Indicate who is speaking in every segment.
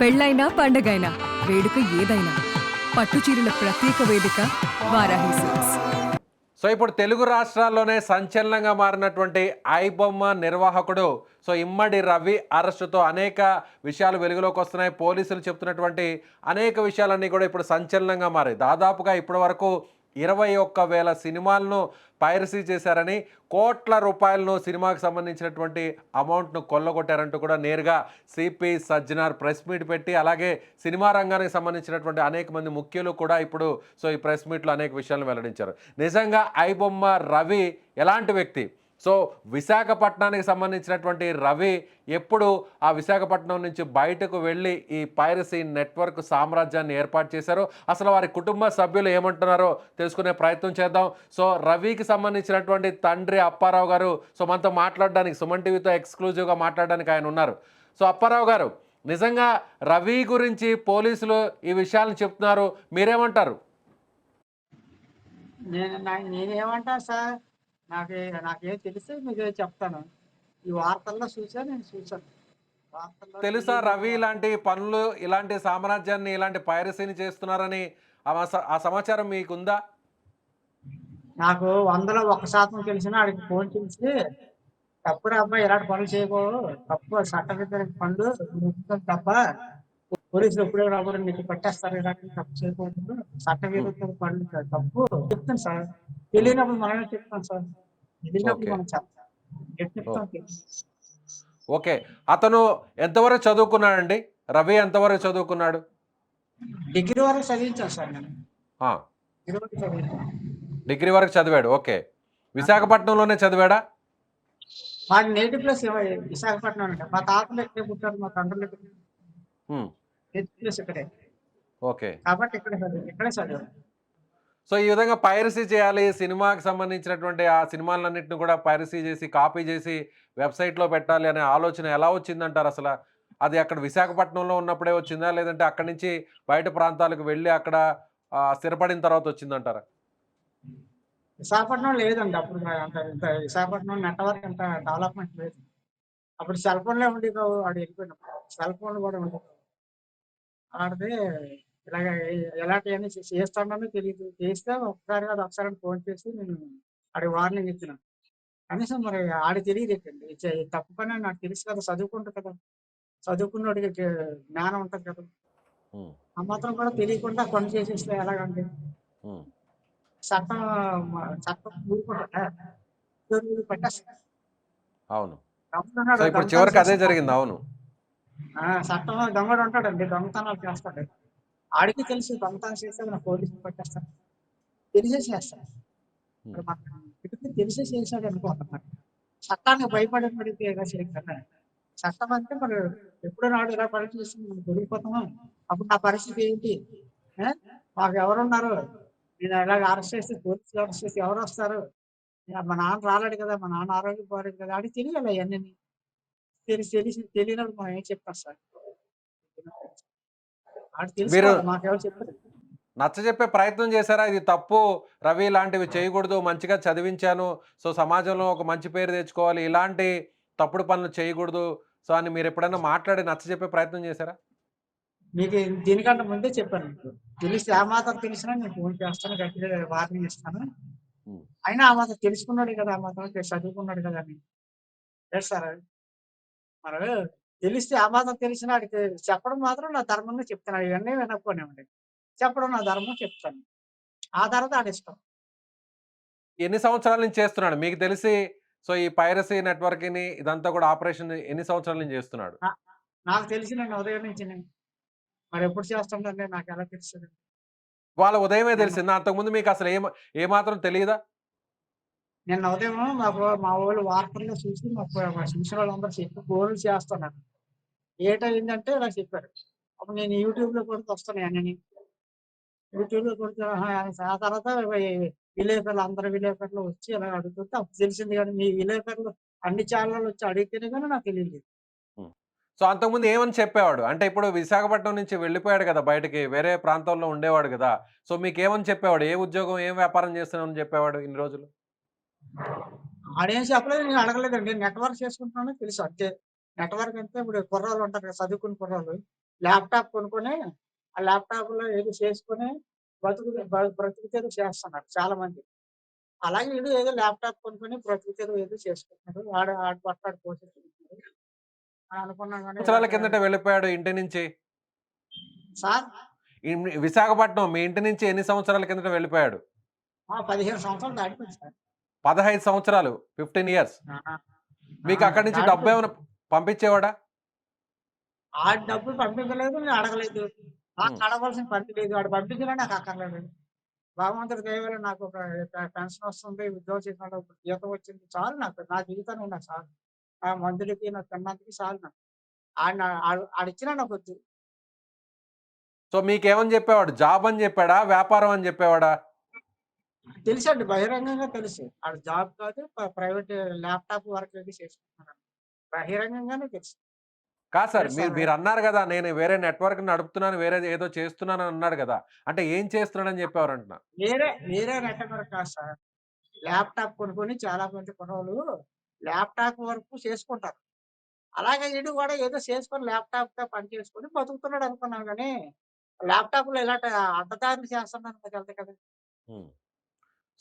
Speaker 1: పెళ్ళైనా పండగైనా వేడుక ఏదైనా పట్టు చీరల ప్రత్యేక వేదిక వారాహి సిల్క్స్.
Speaker 2: సో ఇప్పుడు తెలుగు రాష్ట్రాల్లోనే సంచలనంగా మారినటువంటి ఐబొమ్మ నిర్వాహకుడు సో ఇమ్మడి రవి అరెస్టుతో అనేక విషయాలు వెలుగులోకి వస్తున్నాయి. పోలీసులు చెప్తున్నటువంటి అనేక విషయాలన్నీ కూడా ఇప్పుడు సంచలనంగా మారాయి. దాదాపుగా ఇప్పటి వరకు ఇరవై ఒక్క వేల సినిమాలను పైరసీ చేశారని కోట్ల రూపాయలను సినిమాకి సంబంధించినటువంటి అమౌంట్ను కొల్లగొట్టారంటూ కూడా నేరుగా సిపి సజ్జనార్ ప్రెస్ మీట్ పెట్టి అలాగే సినిమా రంగానికి సంబంధించినటువంటి అనేక మంది ముఖ్యులు కూడా ఇప్పుడు సో ఈ ప్రెస్ మీట్లో అనేక విషయాలను వెల్లడించారు. నిజంగా ఐబొమ్మ రవి ఎలాంటి వ్యక్తి? సో విశాఖపట్నానికి సంబంధించినటువంటి రవి ఎప్పుడు ఆ విశాఖపట్నం నుంచి బయటకు వెళ్ళి ఈ పైరసీ నెట్వర్క్ సామ్రాజ్యాన్ని ఏర్పాటు చేశారో. అసలు వారి కుటుంబ సభ్యులు ఏమంటున్నారో తెలుసుకునే ప్రయత్నం చేద్దాం. సో రవికి సంబంధించినటువంటి తండ్రి అప్పారావు గారు సో మనతో మాట్లాడడానికి సుమన్ టీవీతో ఎక్స్క్లూజివ్గా మాట్లాడడానికి ఆయన ఉన్నారు. సో అప్పారావు గారు నిజంగా రవి గురించి పోలీసులు ఈ విషయాలను చెప్తున్నారు. మీరేమంటారు?
Speaker 3: నేను నేనేమంటా సార్? నాకు నాకేం తెలిసి మీకు చెప్తాను. ఈ వార్తల్లో చూసా నేను చూసాను
Speaker 2: తెలుసా రవి ఇలాంటి పనులు ఇలాంటి సామ్రాజ్యాన్ని ఇలాంటి పైరసీని చేస్తున్నారని? ఆ సమాచారం మీకుందా?
Speaker 3: నాకు వందలో ఒక శాతం తెలిసిన ఆడికి ఫోన్ చేసి తప్పుడు అబ్బాయి ఇలాంటి పనులు చేయకూడదు. తప్పు చట్టవిధ పనులు తప్ప పోలీసులు ఎప్పుడో నీకు పట్టేస్తారు ఇలాంటి తప్పు చేయకూడదు. చట్టవిరుద్ధ పనులు తప్పు. చెప్తాను సార్. తెలియనప్పుడు మనమే చెప్తాం సార్. తెలియనప్పుడు
Speaker 2: Okay.
Speaker 3: మనం చెప్తాం. ఎట్లా చెప్తాం
Speaker 2: ఓకే. అతను ఎంతవరకు చదువుకున్నాడండి? రవి ఎంతవరకు చదువుకున్నాడు?
Speaker 3: డిగ్రీ వరకు చదివించాను సార్ నేను. డిగ్రీ వరకు
Speaker 2: చదివాడు. ఓకే. విశాఖపట్నంలోనే చదివాడా?
Speaker 3: మా నేటివ్ ప్లేస్ విశాఖపట్నం అండి మా తాతలు ఇక్కడే పుట్టారు మా తండ్రులు ఇక్కడే.
Speaker 2: హ్మ్,
Speaker 3: నేటివ్ ప్లేస్ ఇక్కడే.
Speaker 2: ఓకే.
Speaker 3: కాబట్టి ఇక్కడ చదివాను ఇక్కడే చదివాను
Speaker 2: సో ఈ విధంగా పైరసీ చేయాలి. సినిమాకి సంబంధించినటువంటి ఆ సినిమాలన్నింటిని కూడా పైరసీ చేసి కాపీ చేసి వెబ్సైట్లో పెట్టాలి అనే ఆలోచన ఎలా వచ్చిందంటారు అసలు? అది అక్కడ విశాఖపట్నంలో ఉన్నప్పుడే వచ్చిందా? లేదంటే అక్కడి నుంచి బయట ప్రాంతాలకు వెళ్ళి అక్కడ స్థిరపడిన తర్వాత వచ్చిందంటారా?
Speaker 3: విశాఖపట్నం లేదండి. అప్పుడు అంత ఇంత విశాఖపట్నం నెట్వర్క్ అంత డెవలప్మెంట్ లేదు. అప్పుడు సెల్ ఫోన్లే ఉండి వాడు వెళ్ళిపోయినప్పుడు. సెల్ ఫోన్లు కూడా ఉండదు అలాంటిది ఇలాగ ఎలాంటివన్నీ చేస్తానో తెలియదు చేస్తే ఒకసారి కాదు ఒకసారి ఫోన్ చేసి నేను ఆడి వార్నింగ్ ఇచ్చిన. కనీసం మరి ఆడి తెలియదు ఎక్కండి తప్పు పని నాకు తెలుసు కదా చదువుకుంటా కదా. చదువుకున్నోడికి జ్ఞానం ఉంటుంది కదా. ఆ మాత్రం కూడా తెలియకుండా పని చేసేస్తే ఎలాగండి. చట్టం చట్టం ఊరుకుంటా పట్టేస్తా
Speaker 2: అవును. ఇప్పుడు చివరికి అదే జరిగింది అవును.
Speaker 3: ఆ, చట్టం దొంగడు ఉంటాడండి దొంగతనాలు చేస్తాడు. ఆడికి తెలుసు దొంగతనం చేస్తే మన పోలీసులు పట్టేస్తారు తెలిసే చేస్తాడు. ఇప్పుడు మన తెలిసే చేశాడు అనుకుంటున్నాడు చట్టానికి భయపడినడితే ఏదో చేయగలరా చట్టం అంటే మరి ఎప్పుడు నాడు ఇలా పని చేసి మనం దొరికిపోతామా? అప్పుడు నా పరిస్థితి ఏంటి? మాకు ఎవరున్నారు? నేను ఇలాగ అరెస్ట్ చేసి పోలీసులు అరెస్ట్ చేసి ఎవరు వస్తారు? మా నాన్న రాలేడు కదా మా నాన్న ఆరోగ్యం పోలేదు కదా అని తెలియాలి అవన్నీ. తెలిసి తెలిసి తెలియనప్పుడు మనం ఏం చెప్తాం సార్?
Speaker 2: మీరు- నచ్చ చెప్పే ప్రయత్నం చేశారా? ఇది తప్పు. రవి ఇలాంటివి చేయకూడదు. మంచిగా చదివించాను. సో సమాజంలో ఒక మంచి పేరు తెచ్చుకోవాలి. ఇలాంటి తప్పుడు పనులు చేయకూడదు. సో అని మీరు ఎప్పుడైనా మాట్లాడి నచ్చ చెప్పే ప్రయత్నం చేశారా?
Speaker 3: మీకు దీనికంటే ముందే చెప్పాను మీకు. తెలిసి ఆ మాత్రం తెలిసినా నేను ఫోన్ చేస్తాను గట్టిగా వార్నింగ్ ఇస్తాను. అయినా ఆ మాత్రం తెలుసుకున్నాడు కదా ఆ మాత్రం చదువుకున్నాడు కదా అని. లేదు సార్ మరి తెలిస్తే ఆ మాత్రం తెలిసిన వాడికి చెప్పడం మాత్రం నా ధర్మంగా చెప్తున్నాడు. ఇవన్నీ వినకపోనివ్వండి. చెప్పడం నా ధర్మం చెప్తాను. ఆ తర్వాత ఆడి ఇష్టం.
Speaker 2: ఎన్ని సంవత్సరాల నుంచి చేస్తున్నాడు? మీకు తెలిసి సో ఈ పైరసీ నెట్వర్క్ని ఇదంతా కూడా ఆపరేషన్ ఎన్ని సంవత్సరాల నుంచి చేస్తున్నాడు?
Speaker 3: నాకు తెలిసి నేను ఉదయం నుంచి మరి ఎప్పుడు చేస్తుండే నాకు ఎలా తెలుస్తుంది?
Speaker 2: వాళ్ళ ఉదయమే తెలిసింది. అంతకుముందు మీకు అసలు ఏమ ఏమాత్రం తెలియదా
Speaker 3: నిన్న ఉదయం మా మా వాళ్ళు వార్తల్లో చూసి మాకు మా చూసిన వాళ్ళందరూ చెప్పి గోల్ చేస్తున్నారు. ఏంటంటే ఇలా చెప్పారు. అప్పుడు నేను యూట్యూబ్లో కొడుతూ వస్తున్నాను యూట్యూబ్లో కొడుతూ ఆ తర్వాత విలేకరులు అందరు విలేకరులు వచ్చి ఇలా అడుగుతుంటే అప్పుడు తెలిసింది కానీ మీ విలేకరులు అన్ని ఛానళ్ళు వచ్చి అడిగితేనే కానీ నాకు తెలియలేదు.
Speaker 2: సో అంతకుముందు ఏమని చెప్పేవాడు? అంటే ఇప్పుడు విశాఖపట్నం నుంచి వెళ్ళిపోయాడు కదా బయటకి వేరే ప్రాంతంలో ఉండేవాడు కదా. సో మీకు ఏమని చెప్పేవాడు? ఏ ఉద్యోగం ఏం వ్యాపారం చేస్తున్నామని చెప్పేవాడు ఇన్ని రోజులు?
Speaker 3: ఆడేం చెప్పలేదు నేను అడగలేదండి. నెట్వర్క్ చేసుకుంటున్నాను తెలుసు. అంతే. నెట్వర్క్ అంటే ఇప్పుడు కుర్రాళ్ళు ఉంటారు కదా చదువుకున్న కుర్రాళ్ళు. ల్యాప్టాప్ కొనుక్కొని ఆ ల్యాప్టాప్లో ఏదో చేసుకొని బ్రతుకు తెరువు చేస్తున్నారు చాలా మంది అలాగే వీడు ఏదో ల్యాప్టాప్ కొనుక్కొని బ్రతుకు తెరువు ఏదో చేసుకుంటున్నారు ఆడ ఆడ పట్టాడు పోషిస్తున్నారు అని అనుకున్నాం కానీ
Speaker 2: సంవత్సరాల కిందట వెళ్ళిపోయాడు ఇంటి నుంచి?
Speaker 3: సార్?
Speaker 2: విశాఖపట్నం మీ ఇంటి నుంచి ఎన్ని సంవత్సరాల కిందట వెళ్ళిపోయాడు?
Speaker 3: ఆ పదిహేను సంవత్సరాలు దాటిపోయింది సార్.
Speaker 2: పదహైదు సంవత్సరాలు ఫిఫ్టీన్ ఇయర్స్. మీకు అక్కడి నుంచి. డబ్బు ఏమైనా పంపించేవాడా?
Speaker 3: ఆ డబ్బులు పంపించలేదు నేను అడగలేదు. నాకు. అడగవలసిన పని లేదు వాడు పంపించినా నాకు అక్కర్లేదు. భగవంతుడి దయవల్ల నాకు ఒక పెన్షన్ వస్తుంది ఉద్యోగం చేసిన జీతం వచ్చింది చాలు నాకు. నా జీవితాన్ని నాకు చాలు. ఆ మందులకి నా తిన్నందుకు చాలు నాకు. ఆయన ఆడిచ్చినా నాకు వద్దు.
Speaker 2: సో మీకేమని చెప్పేవాడు? జాబ్ అని చెప్పాడా? వ్యాపారం అని చెప్పేవాడా?
Speaker 3: తెలుసండి బహిరంగంగా తెలుసు. ఆడు జాబ్ కాదు ప్రైవేట్ ల్యాప్టాప్ వర్క్ ఏది చేసుకుంటున్నాను బహిరంగంగానే తెలుసు.
Speaker 2: కాదు సార్ మీరు. మీరు అన్నారు కదా నేను వేరే నెట్వర్క్ నడుపుతున్నాను వేరే ఏదో చేస్తున్నాను అని అన్నాడు కదా. అంటే ఏం చేస్తున్నాడని చెప్పేవారు అంటున్నా?
Speaker 3: వేరే వేరే నెట్వర్క్ కాదు సార్. ల్యాప్టాప్ కొనుక్కొని చాలా మంది కొనవాళ్ళు ల్యాప్టాప్ వర్క్ చేసుకుంటారు. అలాగే వీడు కూడా ఏదో చేసుకొని ల్యాప్టాప్తో పని చేసుకొని బతుకుతున్నాడు అనుకున్నాం కానీ ల్యాప్టాప్లో ఇలాంటి అడ్డదారులు చేస్తున్నాను వెళ్తే కదా.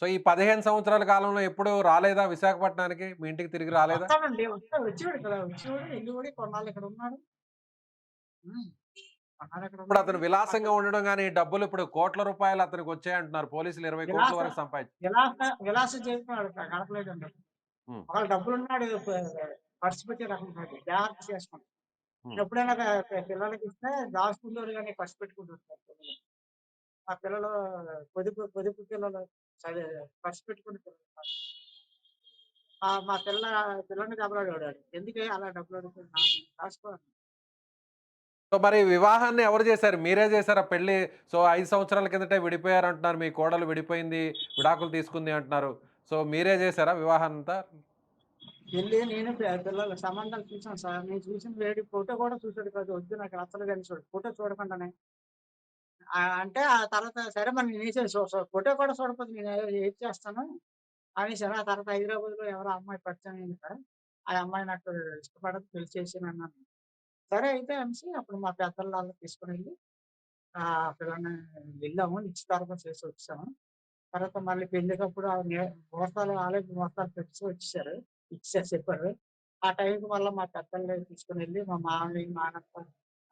Speaker 2: సో ఈ పదిహేను సంవత్సరాల కాలంలో ఎప్పుడు రాలేదా విశాఖపట్నానికి? మీ ఇంటికి తిరిగి రాలేదా?
Speaker 3: వస్తానండి వస్తా. వచ్చేవాడు కదా వచ్చేవాడు వెళ్ళి కూడా కొన్నాళ్ళు ఇక్కడ ఉన్నాడు. ఉం. కొన్నాళ్ళు ఇక్కడ
Speaker 2: ఇప్పుడు అతను. విలాసంగా ఉండడం కానీ డబ్బులు ఇప్పుడు కోట్ల రూపాయలు అతనికి వచ్చాయంటున్నారు పోలీసులు ఇరవై కోట్ల
Speaker 3: విలాస-
Speaker 2: వరకు సంపాదించి
Speaker 3: విలాస డబ్బులు ఉన్నాడు ఖర్చు పెట్టే రకం కాదు. జాగ్రత్త. ఎప్పుడైనా పిల్లలకి ఇస్తే దాచుకుంటారు కానీ ఖర్చు పిల్లలు. ఆ పిల్లలు పొదుపు పొదుపు పిల్లలు చదివే ఖర్చు పెట్టుకునే మా పిల్ల పిల్లని డబ్బులు అడిగాడు ఎందుకే అలా డబ్బులు అడుగుతున్నా దాచుకోవాలి
Speaker 2: సో మరి వివాహాన్ని ఎవరు చేశారు? మీరే చేశారా పెళ్ళి సో ఐదు సంవత్సరాల కిందటే విడిపోయారు అంటున్నారు మీ కోడలు విడిపోయింది విడాకులు తీసుకుంది అంటున్నారు. సో మీరే చేశారా వివాహం అంతా
Speaker 3: వెళ్ళి నేను పిల్లల సంబంధాలు చూసాను సార్. నేను చూసిన వేడి ఫోటో కూడా చూసాడు కాదు. వద్దు నాకు అసలు కానీ చూడు ఫోటో చూడకుండానే అంటే ఆ తర్వాత సరే మరి నేను ఫోటో కూడా చూడకపోతే నేను ఏ- ఏం చేస్తాను అనేసి ఆ తర్వాత హైదరాబాద్లో ఎవరో అమ్మాయి పరిచయం అయింది కదా ఆ అమ్మాయి నాకు ఇష్టపడదు పెళ్ళి చేసి అన్నాను. సరే అయితే అనేసి అప్పుడు మా పెద్దల వాళ్ళు తీసుకుని వెళ్ళి ఆ పిల్లని వెళ్ళాము నిశ్చితార్థం చేసి వచ్చాము. తర్వాత మళ్ళీ పెళ్ళికప్పుడు ఆ నే- ముహూర్తాలు ఆలయ ముహూర్తాలు పెట్టి వచ్చేసారు ఇచ్చారు చెప్పారు. ఆ టైంకి మళ్ళీ మా పెద్దలు తీసుకుని వెళ్ళి మా మామయ్య మా అన్న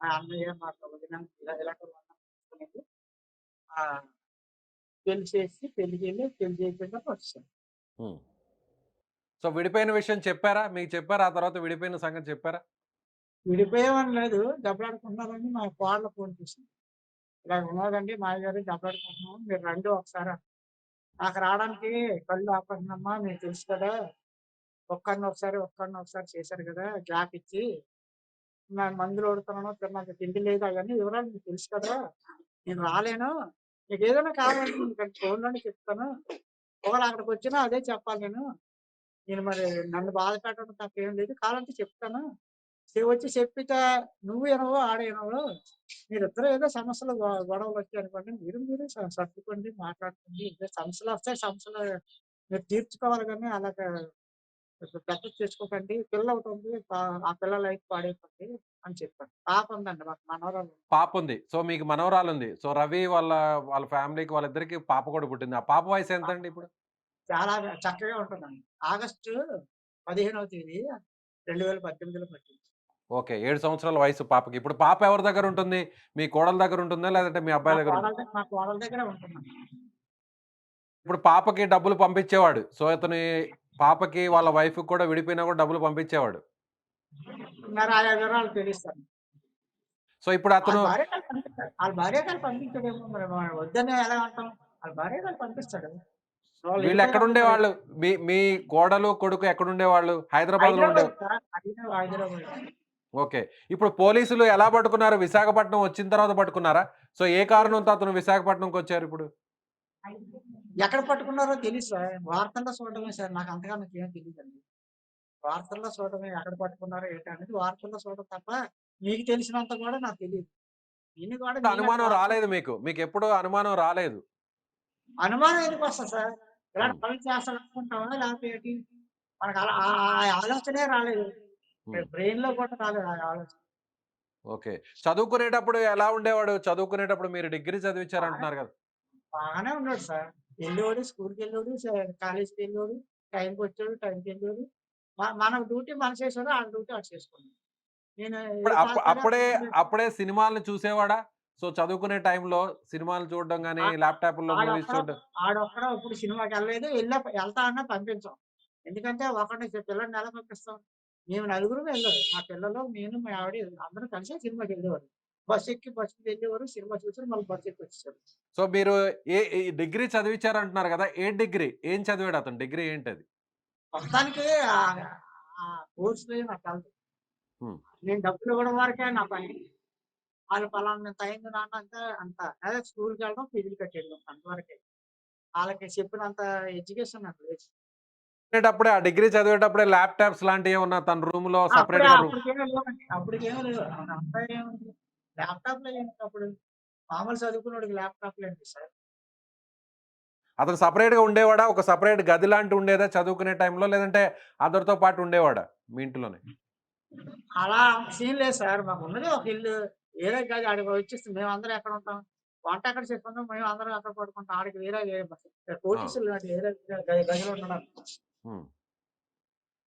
Speaker 3: మా అన్నయ్య మా వదిన ఇలా ఇలాంటి ఆ! పెళ్ళి చేసి పెళ్ళికి వెళ్ళి పెళ్ళి చేయకుండా వచ్చాను.
Speaker 2: సో విడిపోయిన విషయం చెప్పారా? మీకు చెప్పారా? ఆ తర్వాత విడిపోయిన సంగతి చెప్పారా?
Speaker 3: విడిపోయామని లేదు. దెబ్బలాడుకుంటున్నారని మా కోడలు ఫోన్ చేసింది ఇలా ఉన్నదండి మా గారు దెబ్బలాడుకుంటున్నాం మీరు రండి ఒకసారి. నాకు రావడానికి కళ్ళు ఆపండినమ్మా మీకు తెలుసు కదా. ఒక్కరిని ఒకసారి ఒక్కరిని ఒకసారి చేశారు కదా గ్యాప్ ఇచ్చి. నేను మందులు కొడుతున్నాను తిన్నాక తిండి లేదు అవన్నీ వివరాలు మీకు తెలుసు కదా. నేను రాలేను. మీకు ఏదైనా కావాలంటే మీకు ఫోన్లోనే చెప్తాను. ఒకవేళ అక్కడికి వచ్చినా అదే చెప్పాలి నేను. నేను మరి నన్ను బాధ పెట్టడం తప్ప ఏం లేదు. కావాలంటే చెప్తాను. వచ్చి చెప్పితే నువ్వు ఎనవో ఆడేనవో మీరిద్దరు ఏదో సమస్యలు గొడవలు వచ్చాయి అనుకోండి మీరు మీరు సర్దుకోండి మాట్లాడుకోండి. ఇదే సమస్యలు వస్తాయి సమస్యలు మీరు తీర్చుకోవాలి కానీ అలాగే పెద్ద చేసుకోకండి పిల్ల ఒకటి ఉంది పా- ఆ పిల్ల లైఫ్ పాడైపోతుంది అని చెప్పాను పాప ఉందండి మాకు మనవరాలు ఉంది.
Speaker 2: పాప ఉంది సో మీకు మనవరాలు ఉంది సో రవి వాళ్ళ వాళ్ళ ఫ్యామిలీకి వాళ్ళిద్దరికి పాప కూడా పుట్టింది. ఆ పాప వయసు ఎంత అండి ఇప్పుడు?
Speaker 3: చాలా చక్కగా ఉంటుందండి. ఆగస్టు పదిహేనవ తేదీ రెండు వేల పద్దెనిమిదిలో పట్టింది.
Speaker 2: ఓకే. ఏడు సంవత్సరాల వయసు పాపకి. ఇప్పుడు పాప ఎవరి దగ్గర ఉంటుంది? మీ కోడల దగ్గర ఉంటుందా? లేదంటే మీ అబ్బాయి దగ్గర ఉంటుందా?
Speaker 3: కోడల దగ్గర- మా కోడల దగ్గర ఉంటుందండి.
Speaker 2: ఇప్పుడు పాపకి డబ్బులు పంపించేవాడు. సో అతని పాపకి వాళ్ళ వైఫ్ కూడా విడిపోయినా కూడా డబ్బులు పంపించేవాడు.
Speaker 3: ఆయా వివరాలు తెలుస్తాను
Speaker 2: సో ఇప్పుడు అతను
Speaker 3: వాళ్ళ భార్య గారు పంపించాడేమో మరి వద్దని ఎలా అంటాం? వాళ్ళ భార్య గారు పంపిస్తాడు. వాళ్ళు
Speaker 2: వీళ్ళు ఎక్కడ ఉండేవాళ్ళు? మీ మీ కోడలు కొడుకు ఎక్కడ ఉండేవాళ్ళు? హైదరాబాద్లో ఉండే ఓకే. ఇప్పుడు పోలీసులు ఎలా పట్టుకున్నారు? విశాఖపట్నం వచ్చిన తర్వాత పట్టుకున్నారా? సో ఏ కారణంతో అతను విశాఖపట్నంకి వచ్చారు ఇప్పుడు?
Speaker 3: ఎక్కడ పట్టుకున్నారో తెలియదు సార్. వార్తల్లో చూడడమే సార్. నాకు అంతగా నాకు ఏం తెలియదండి వార్తల్లో చూడడమే ఎక్కడ పట్టుకున్నారో ఏంటి అనేది వార్తల్లో చూడడం తప్ప మీకు తెలిసినంత కూడా నాకు తెలియదు దీన్ని కూడా
Speaker 2: అనుమానం రాలేదు మీకు. మీకు ఎప్పుడు అనుమానం రాలేదు.
Speaker 3: అనుమానం ఎందుకు వస్తుంది సార్? ఇలాంటి. పనులు చేస్తాను అనుకుంటామా? లేకపోతే ఏంటి? మనకు అలా ఆలోచనే రాలేదు. బ్రెయిన్లో కూడా రాలేదు ఆ ఆలోచన.
Speaker 2: ఓకే. చదువుకునేటప్పుడు ఎలా ఉండేవాడు? చదువుకునేటప్పుడు మీరు డిగ్రీ చదివించారు అంటున్నారు కదా.
Speaker 3: బాగానే ఉన్నాడు సార్. వెళ్ళేవాడు స్కూల్కి వెళ్ళాడు కాలేజీకి వెళ్ళాడు టైంకి వచ్చాడు టైంకి వెళ్ళాడు మ- మన డ్యూటీ మన చేసాడు ఆ డ్యూటీ అటు చేసుకున్నాడు నేను
Speaker 2: అప్పుడే
Speaker 3: అప్పుడు
Speaker 2: సినిమాలను చూసేవాడా? సో చదువుకునే టైంలో సినిమాలు చూడడం కానీ ల్యాప్టాప్లో మూవీస్ చూడడం
Speaker 3: ఆడొక్కడ ఇప్పుడు సినిమాకి వెళ్ళలేదు వెళ్ళా వెళ్తా అన్నా పంపించాం. ఎందుకంటే ఒకటి పిల్లల్ని ఎలా పంపిస్తాం? మేము నలుగురు వెళ్ళారు. మా పిల్లలు నేను మా ఆవిడ అందరూ కలిసి సినిమాకి వెళ్ళేవారు బస్సు ఎక్కి బస్సుకి వెళ్ళేవారు సినిమా చూసి మళ్ళీ బస్సు ఎక్కి వచ్చేసారు.
Speaker 2: సో మీరు ఏ ఏ డిగ్రీ చదివించారు అంటున్నారు కదా ఏ డిగ్రీ? ఏం చదివాడు అతను? డిగ్రీ ఏంటది?
Speaker 3: మొత్తానికి ఆ- కోర్స్ నాకు
Speaker 2: Hmm.
Speaker 3: నేను డబ్బులు ఇవ్వడం వరకే నా పని. వాళ్ళు పలానా టైం నాన్న అంతా అంత అదే స్కూల్కి వెళ్ళడం ఫీజులు కట్టేయడం అంతవరకే. వాళ్ళకి చెప్పినంత ఎడ్యుకేషన్ నాకు లేదు.
Speaker 2: చదివేటప్పుడే ఆ డిగ్రీ చదివేటప్పుడే ల్యాప్టాప్స్ లాంటివి ఉన్న తన రూమ్లో
Speaker 3: అప్పుడే
Speaker 2: సపరేట్గా
Speaker 3: అప్పటికేమో లేవు అంతా ఏముంది? ల్యాప్టాప్లో ఏంటి అప్పుడు? మామూలు చదువుకున్నాడు ల్యాప్టాప్లో ఏంటి సార్.
Speaker 2: అతను సపరేట్గా ఉండేవాడా? ఒక సపరేట్ గది లాంటి ఉండేదా చదువుకునే టైంలో? లేదంటే అందరితో పాటు ఉండేవాడా మీ ఇంట్లోనే?
Speaker 3: అలా సీన్ లేదు సార్. మాకు ఉన్నది ఒక ఇల్లు. వేరే గది ఆడికి వచ్చేస్తుంది మేము అందరం ఎక్కడ ఉంటాం? వంట ఎక్కడ చెప్పుకుందాం మేము అందరం అక్కడ పడుకుంటాం. ఆడికి వేరే పోలీసులు వేరే గదిలో ఉండడం.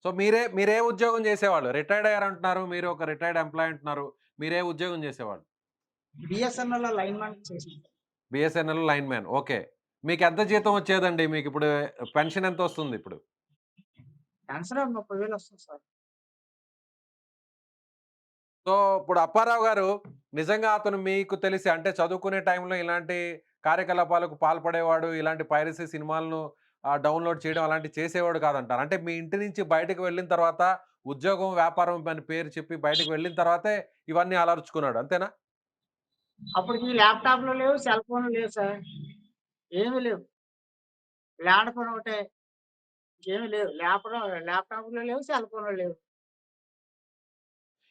Speaker 2: సో మీరే మీరే ఉద్యోగం చేసేవాళ్ళు? రిటైర్డ్ అయ్యారు అంటున్నారు. మీరు ఒక రిటైర్డ్ ఎంప్లాయ్ అంటున్నారు. మీరే ఉద్యోగం చేసేవాళ్ళు?
Speaker 3: బిఎస్ఎన్ఎల్ లైన్ మ్యాన్ చేసి
Speaker 2: బిఎస్ఎన్ఎల్ లైన్ మ్యాన్. ఓకే. మీకు ఎంత జీతం వచ్చేదండి? మీకు ఇప్పుడు పెన్షన్ ఎంత వస్తుంది ఇప్పుడు?
Speaker 3: పెన్షన్ ముప్పై వేలు వస్తుంది సార్.
Speaker 2: సో ఇప్పుడు అప్పారావు గారు నిజంగా అతను మీకు తెలిసి అంటే చదువుకునే టైంలో ఇలాంటి కార్యకలాపాలకు పాల్పడేవాడు ఇలాంటి పైరసీ సినిమాలను డౌన్లోడ్ చేయడం అలాంటి చేసేవాడు కాదంటారు. అంటే మీ ఇంటి నుంచి బయటకు వెళ్ళిన తర్వాత ఉద్యోగం వ్యాపారం అని పేరు చెప్పి బయటకు వెళ్ళిన తర్వాతే ఇవన్నీ అలర్చుకున్నాడు. అంతేనా?
Speaker 3: అప్పటికి ల్యాప్టాప్లు లేవు సెల్ ఫోన్లు లేవు సార్. ఏమీ లేవు. ల్యాండ్ ఫోన్ ఒకటే. ఏమీ లేవు. ల్యాప్టాప్ ల్యాప్టాప్లు లేవు సెల్ ఫోన్లు లేవు.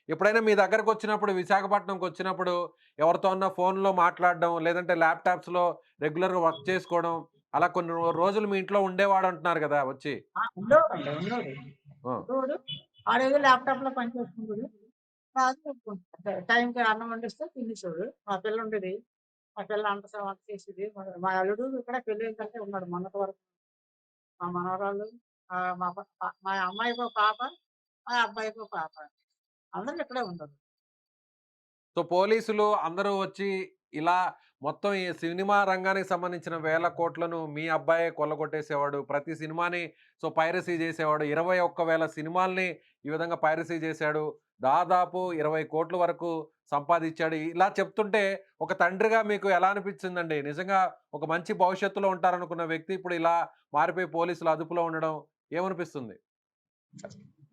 Speaker 2: ఎప్పుడైనా మీ దగ్గరకు వచ్చినప్పుడు విశాఖపట్నంకి వచ్చినప్పుడు ఎవరితో ఉన్న ఫోన్లో మాట్లాడడం లేదంటే ల్యాప్టాప్స్లో రెగ్యులర్గా వర్క్ చేసుకోవడం అలా కొన్ని రోజులు మీ ఇంట్లో ఉండేవాడు అంటున్నారు కదా వచ్చి.
Speaker 3: ఆడేదో ల్యాప్టాప్లో పని చేసుకుంటాడు. టైంకి అన్నం వండిస్తే తినేసాడు మా పిల్ల ఉండేది మా పిల్ల అంత స- చేసేది మా- అల్లుడు ఇక్కడ పెళ్ళి ఏంటంటే ఉన్నాడు మొన్నటి వరకు. మా మనవరాళ్ళు మా ప- మా అమ్మాయికి పాప మా అబ్బాయికో పాప. అందరూ ఇక్కడే ఉండదు
Speaker 2: సో పోలీసులు అందరూ వచ్చి ఇలా మొత్తం ఈ సినిమా రంగానికి సంబంధించిన వేల కోట్లను మీ అబ్బాయే కొల్లగొట్టేసేవాడు. ప్రతి సినిమాని సో పైరసీ చేసేవాడు. ఇరవై ఒక్క వేల సినిమాల్ని ఈ విధంగా పైరసీ చేశాడు. దాదాపు ఇరవై కోట్ల వరకు సంపాదించాడు. ఇలా చెప్తుంటే ఒక తండ్రిగా మీకు ఎలా అనిపించిందండి? నిజంగా ఒక మంచి భవిష్యత్తులో ఉంటారనుకున్న వ్యక్తి ఇప్పుడు ఇలా మారిపోయి పోలీసులు అదుపులో ఉండడం ఏమనిపిస్తుంది?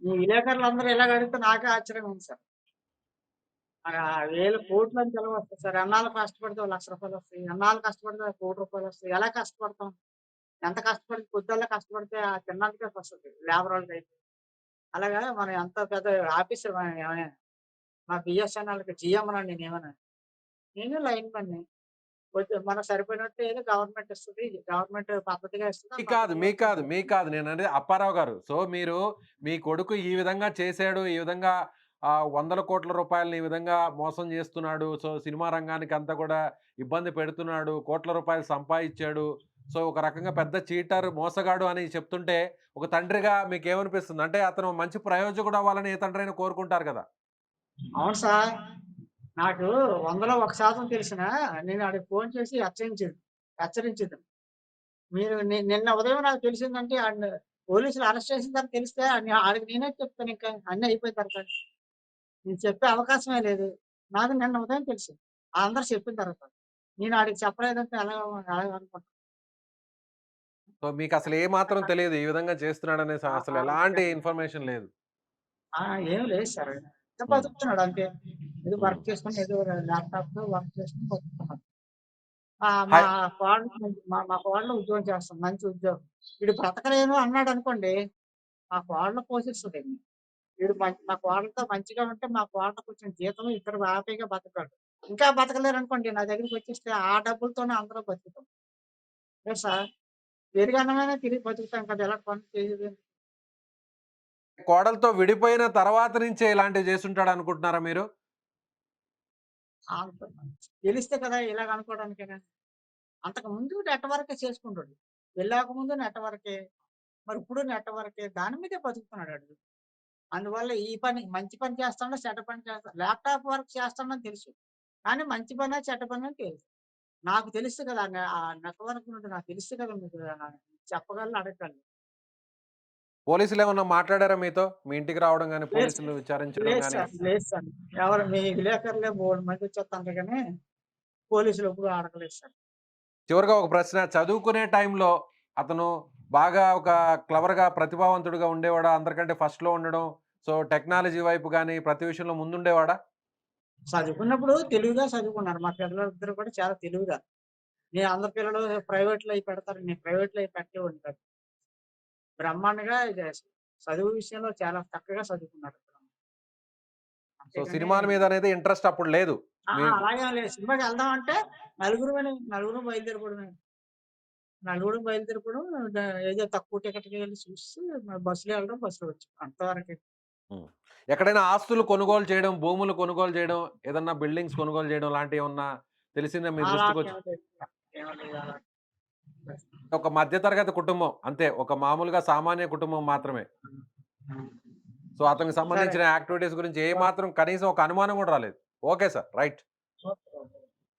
Speaker 3: విలేకరులు అందరూ ఎలా అడిగితే నాకే ఆశ్చర్యం ఉంది సార్. వేల కోట్లు అని తెలవ సార్. ఎన్నాళ్ళు కష్టపడితే లక్ష రూపాయలు వస్తాయి. ఎన్నాళ్ళు కష్టపడితే కోటి రూపాయలు వస్తాయి. ఎలా కష్టపడతాం? ఎంత కష్టపడి పొద్దుల్ల కష్టపడితే ఆ తిన్నాకే వస్తుంది లేబర్ వాళ్ళకి అయితే అలాగా మనం ఎంత పెద్ద ఆఫీసర్ మా బిఎస్ఎన్ఎల్కి జిఎం అండి నేనేమన్నా నేను లైన్ పని మనకు సరిపోయినట్టు ఏదో గవర్నమెంట్ ఇస్తుంది గవర్నమెంట్ పద్ధతిగా ఇస్తుంది
Speaker 2: మీ కాదు మీ కాదు మీ కాదు. నేను అనేది అప్పారావు గారు. సో మీరు మీ కొడుకు ఈ విధంగా చేశాడు ఈ విధంగా వందల కోట్ల రూపాయలని ఈ విధంగా మోసం చేస్తున్నాడు. సో సినిమా రంగానికి అంతా కూడా ఇబ్బంది పెడుతున్నాడు కోట్ల రూపాయలు సంపాదించాడు. సో ఒక రకంగా పెద్ద చీటర్ మోసగాడు అని చెప్తుంటే ఒక తండ్రిగా మీకు ఏమనిపిస్తుంది అంటే అతను మంచి ప్రయోజకుడు అవ్వాలని ఏ తండ్రి అయినా కోరుకుంటారు కదా?
Speaker 3: అవును సార్. నాకు వందలో ఒక శాతం తెలిసిన నేను ఆడికి ఫోన్ చేసి హెచ్చరించేది హెచ్చరించేది. మీరు నిన్న ఉదయం నాకు తెలిసిందంటే అండ్ పోలీసులు అరెస్ట్ చేసిందని తెలిస్తే ఆడికి నేనే చెప్తాను ఇంకా అన్ని అయిపోయిన తర్వాత. నేను చెప్పే అవకాశమే లేదు. నాకు నిన్న ఉదయం తెలిసింది. అందరు చెప్పిన తర్వాత. నేను ఆడికి చెప్పలేదంటే ఎలా అనుకుంటున్నాను
Speaker 2: సో మీకు అసలు ఏ మాత్రం తెలియదు ఈ విధంగా చేస్తున్నాడు అనే అసలు ఎలాంటి ఇన్ఫర్మేషన్ లేదు.
Speaker 3: ఆ, ఏం లేదు సార్. బతుకుతున్నాడు అంతే. ఏదో వర్క్ చేసుకుని ఏదో ల్యాప్టాప్లో వర్క్ చేసుకుని బతుకుతున్నాడు. ఆ, మా కోడలు మా మా కోడలు ఉద్యోగం చేస్తాం. మంచి ఉద్యోగం. వీడు బ్రతకలేను అన్నాడు అనుకోండి మా కోడలు పోషిస్తుంది వీడు మంచి మా కోడలతో మంచిగా ఉంటే మా కోడలు కొంచెం జీతం ఇక్కడ హ్యాపీగా బతకాడు ఇంకా బతకలేరు అనుకోండి నా దగ్గరికి వచ్చేస్తే ఆ డబ్బులతోనే అందరూ బతుకుతాం. లేదు సార్? పెరిగన్నమైనా తిరిగి బతుకుతాం కదా ఎలా పని చేయదు
Speaker 2: కోడలతో విడిపోయిన తర్వాత నుంచే ఇలాంటివి చేస్తుంటాడు అనుకుంటున్నారా మీరు.
Speaker 3: తెలిస్తే కదా ఇలాగ అనుకోవడానికేగా. అంతకు ముందు నెట్‌వర్కే చేసుకుంటాడు. వెళ్ళాక ముందు నెట్‌వర్కే. మరి ఇప్పుడు నెట్‌వర్కే. దాని మీదే బతుకుతున్నాడు ఆడు. అందువల్ల ఈ పని మంచి పని చేస్తాడో, చెడ్డ పని చేస్తాడో ల్యాప్‌టాప్ వర్క్ చేస్తాడని తెలుసు. కానీ మంచి పనా, చెడ్డ పనా తెలీదు. నాకు తెలుసు కదా! ఆ నెట్‌వర్క్ నుండి నాకు తెలుసు కదా! మీకు చెప్పగలను, అడగగలను.
Speaker 2: పోలీసులేమన్నా మాట్లాడారా మీతో? మీ ఇంటికి రావడం గాని,
Speaker 3: లేదు
Speaker 2: పోలీసులు. విచారించడం
Speaker 3: లేదు? సార్. లేదు సార్. ఎవరు మీ విలేకరులే బోలెడు మంది వచ్చేత్తండ్రు గానీ, పోలీసులు ఎప్పుడు అడగలేదు సార్.
Speaker 2: చివరగా ఒక ప్రశ్న. చదువుకునే టైంలో అతను బాగా ఒక క్లవర్‌గా, ప్రతిభావంతుడిగా ఉండేవాడా? అందరికంటే ఫస్ట్‌లో ఉండడం, సో టెక్నాలజీ వైపు గాని, ప్రతి విషయంలో ముందుండేవాడా?
Speaker 3: చదువుకున్నప్పుడు తెలివిగా చదువుకున్నారు. మా పిల్లలిద్దరూ కూడా చాలా తెలివిగా. నేను అందరి పిల్లలు ప్రైవేట్‌లో అయి పెడతారు. నేను ప్రైవేట్‌లో అయి పెట్టేవాడిని కాదు. బ్రహ్మాండంగా చదువు విషయంలో చాలా చక్కగా చదువుకున్నారు.
Speaker 2: సో
Speaker 3: అంతేగాని
Speaker 2: సినిమాల మీద అనేది ఇంట్రెస్ట్ అప్పుడు లేదు.
Speaker 3: అలాగేం లేదు. సినిమాకి వెళ్దాం అంటే నలుగురమని నలుగురం బయలుదేరిపోవడమే. నలుగురం బయలుదేరిపోవడం ఏదో తక్కువ టికెట్‌కి వెళ్ళి చూసి బస్సులో వెళ్ళడం, బస్సులో వచ్చాం. అంతవరకే.
Speaker 2: ఎక్కడైనా ఆస్తులు కొనుగోలు చేయడం, భూములు కొనుగోలు చేయడం, ఏదన్నా బిల్డింగ్స్ కొనుగోలు చేయడం లాంటియేమన్నా తెలిసిందా మీ
Speaker 3: అలా.
Speaker 2: ఒక మధ్య తరగతి కుటుంబం అంతే. ఒక మామూలుగా సామాన్య కుటుంబం మాత్రమే. సో అతనికి. సంబంధించిన యాక్టివిటీస్ గురించి ఏ మాత్రం కనీసం ఒక అనుమానం కూడా రాలేదు. Okay sir. Right.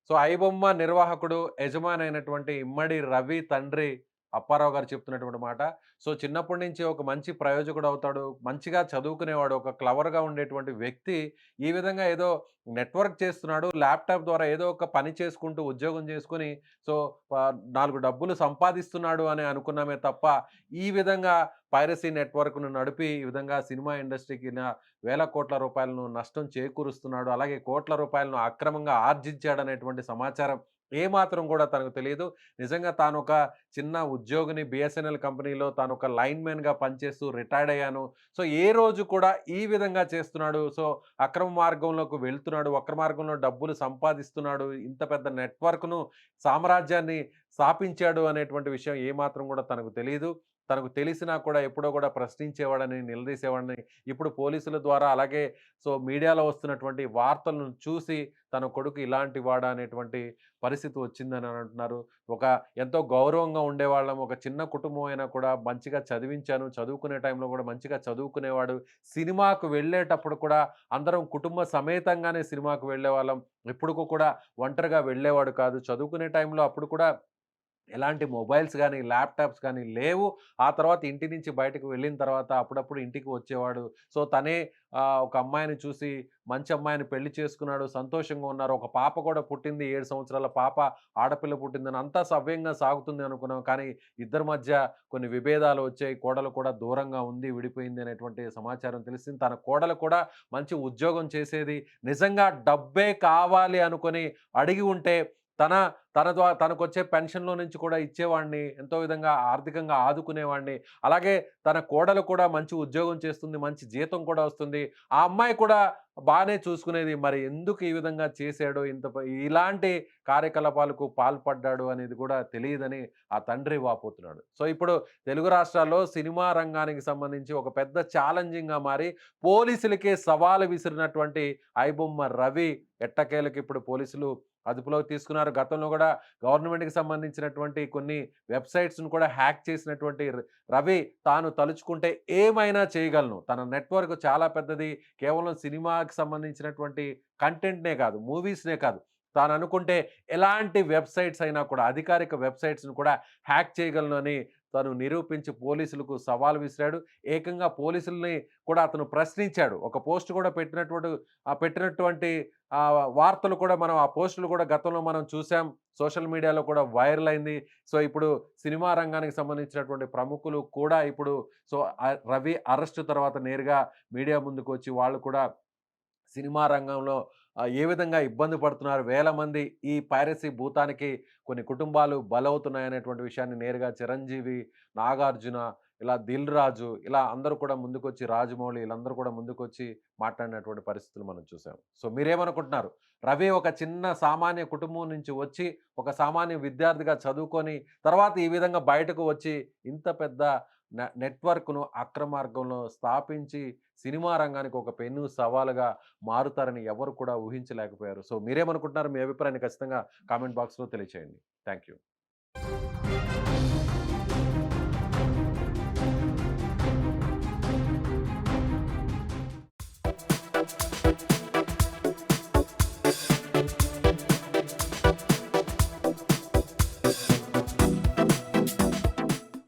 Speaker 2: So iBomma నిర్వాహకుడు, యజమాని అయినటువంటి ఇమ్మడి రవి తండ్రి అప్పారావు గారు చెప్తున్నటువంటి మాట. సో చిన్నప్పటి నుంచి ఒక మంచి ప్రయోజకుడు అవుతాడు. మంచిగా చదువుకునేవాడు. ఒక క్లవర్‌గా ఉండేటువంటి వ్యక్తి ఈ విధంగా ఏదో నెట్‌వర్క్ చేస్తున్నాడు. ల్యాప్‌టాప్ ద్వారా ఏదో ఒక పని చేసుకుంటూ ఉద్యోగం చేసుకుని సో నాలుగు డబ్బులు సంపాదిస్తున్నాడు అని అనుకున్నామే తప్ప ఈ విధంగా పైరసీ నెట్‌వర్క్‌ను నడిపి ఈ విధంగా సినిమా ఇండస్ట్రీకి వేల కోట్ల రూపాయలను నష్టం చేకూరుస్తున్నాడు. అలాగే కోట్ల రూపాయలను అక్రమంగా ఆర్జించాడనేటువంటి సమాచారం ఏమాత్రం కూడా తనకు తెలియదు నిజంగా తాను ఒక చిన్న ఉద్యోగిని బిఎస్ఎన్ఎల్ కంపెనీలో తాను ఒక లైన్‌మెన్‌గా పనిచేస్తూ రిటైర్డ్ అయ్యాను. సో ఏ రోజు కూడా ఈ విధంగా చేస్తున్నాడు. సో అక్రమ మార్గంలోకి వెళ్తున్నాడు. వక్ర మార్గంలో డబ్బులు సంపాదిస్తున్నాడు. ఇంత పెద్ద నెట్‌వర్క్‌ను సామ్రాజ్యాన్ని స్థాపించాడు అనేటువంటి విషయం ఏమాత్రం కూడా తనకు తెలియదు తనకు తెలిసినా కూడా ఎప్పుడో కూడా ప్రశ్నించేవాడని, నిలదీసేవాడని ఇప్పుడు పోలీసుల ద్వారా అలాగే సో మీడియాలో వస్తున్నటువంటి వార్తలను చూసి తన కొడుకు ఇలాంటి వాడా అనేటువంటి పరిస్థితి వచ్చిందని అంటున్నారు. ఒక ఎంతో గౌరవంగా ఉండేవాళ్ళం. ఒక చిన్న కుటుంబం అయినా కూడా మంచిగా చదివించాను. చదువుకునే టైంలో కూడా మంచిగా చదువుకునేవాడు. సినిమాకు వెళ్ళేటప్పుడు కూడా అందరం కుటుంబ సమేతంగానే సినిమాకు వెళ్ళేవాళ్ళం. ఎప్పుడుకు కూడా ఒంటరిగా వెళ్ళేవాడు కాదు. చదువుకునే టైంలో అప్పుడు కూడా ఎలాంటి మొబైల్స్ కానీ ల్యాప్‌టాప్స్ కానీ లేవు. ఆ తర్వాత ఇంటి నుంచి బయటకు వెళ్ళిన తర్వాత అప్పుడప్పుడు ఇంటికి వచ్చేవాడు. సో తనే ఒక అమ్మాయిని చూసి మంచి అమ్మాయిని పెళ్ళి చేసుకున్నాడు. సంతోషంగా ఉన్నారు. ఒక పాప కూడా పుట్టింది. ఏడు సంవత్సరాల పాప, ఆడపిల్ల పుట్టిందని అంతా సవ్యంగా సాగుతుంది అనుకున్నాం. కానీ ఇద్దరి మధ్య కొన్ని విభేదాలు వచ్చాయి. కోడలు కూడా దూరంగా ఉంది, విడిపోయింది అనేటువంటి సమాచారం తెలిసింది. తన కోడలు కూడా మంచి ఉద్యోగం చేసేది. నిజంగా డబ్బే కావాలి అనుకుని అడిగి ఉంటే తన తన ద్వా తనకొచ్చే పెన్షన్‌లో నుంచి కూడా ఇచ్చేవాడిని. ఎంతో విధంగా ఆర్థికంగా ఆదుకునేవాడిని. అలాగే తన కోడలు కూడా మంచి ఉద్యోగం చేస్తుంది. మంచి జీతం కూడా వస్తుంది. ఆ అమ్మాయి కూడా బాగానే చూసుకునేది. మరి ఎందుకు ఈ విధంగా చేశాడు ఇంత ఇలాంటి కార్యకలాపాలకు పాల్పడ్డాడు అనేది కూడా తెలియదని ఆ తండ్రి వాపోతున్నాడు. సో ఇప్పుడు తెలుగు రాష్ట్రాల్లో సినిమా రంగానికి సంబంధించి ఒక పెద్ద ఛాలెంజింగ్‌గా మారి పోలీసులకే సవాలు విసిరినటువంటి ఐబొమ్మ రవి ఎట్టకేలకు ఇప్పుడు పోలీసులు అదుపులోకి తీసుకున్నారు. గతంలో కూడా గవర్నమెంట్‌కి సంబంధించినటువంటి కొన్ని వెబ్‌సైట్స్‌ను కూడా హ్యాక్ చేసినటువంటి రవి తాను తలుచుకుంటే ఏమైనా చేయగలను. తన నెట్‌వర్క్ చాలా పెద్దది. కేవలం సినిమాకి సంబంధించినటువంటి కంటెంట్‌నే కాదు, మూవీస్‌నే కాదు. తాను అనుకుంటే ఎలాంటి వెబ్‌సైట్స్ అయినా కూడా అధికారిక వెబ్‌సైట్స్‌ను కూడా హ్యాక్ చేయగలను అని తను నిరూపించి పోలీసులకు సవాల్ విసిరాడు. ఏకంగా పోలీసుల్ని కూడా అతను ప్రశ్నించాడు. ఒక పోస్ట్ కూడా పెట్టినటువంటి పెట్టినటువంటి ఆ వార్తలు కూడా మనం ఆ పోస్టులు కూడా గతంలో మనం చూసాం. సోషల్ మీడియాలో కూడా వైరల్ అయింది. సో ఇప్పుడు సినిమా రంగానికి సంబంధించినటువంటి ప్రముఖులు కూడా ఇప్పుడు సో రవి అరెస్ట్ తర్వాత నేరుగా మీడియా ముందుకు వచ్చి వాళ్ళు కూడా సినిమా రంగంలో ఏ విధంగా ఇబ్బంది పడుతున్నారు. వేల మంది ఈ పైరసీ భూతానికి కొన్ని కుటుంబాలు బలవుతున్నాయనేటువంటి విషయాన్ని నేరుగా చిరంజీవి, నాగార్జున, ఇలా దిల్ రాజు ఇలా అందరూ కూడా ముందుకొచ్చి రాజమౌళి వీళ్ళందరూ కూడా ముందుకొచ్చి మాట్లాడినటువంటి పరిస్థితులు మనం చూసాం. సో మీరేమనుకుంటున్నారు? రవి ఒక చిన్న సామాన్య కుటుంబం నుంచి వచ్చి ఒక సామాన్య విద్యార్థిగా చదువుకొని తర్వాత ఈ విధంగా బయటకు వచ్చి ఇంత పెద్ద నె- నెట్వర్క్ను అక్రమార్గంలో స్థాపించి సినిమా రంగానికి ఒక పెన్ను సవాలుగా మారుతారని ఎవరు కూడా ఊహించలేకపోయారు సో మీరేమనుకుంటున్నారు మీ అభిప్రాయాన్ని ఖచ్చితంగా కామెంట్ బాక్స్లో తెలియచేయండి థ్యాంక్ యూ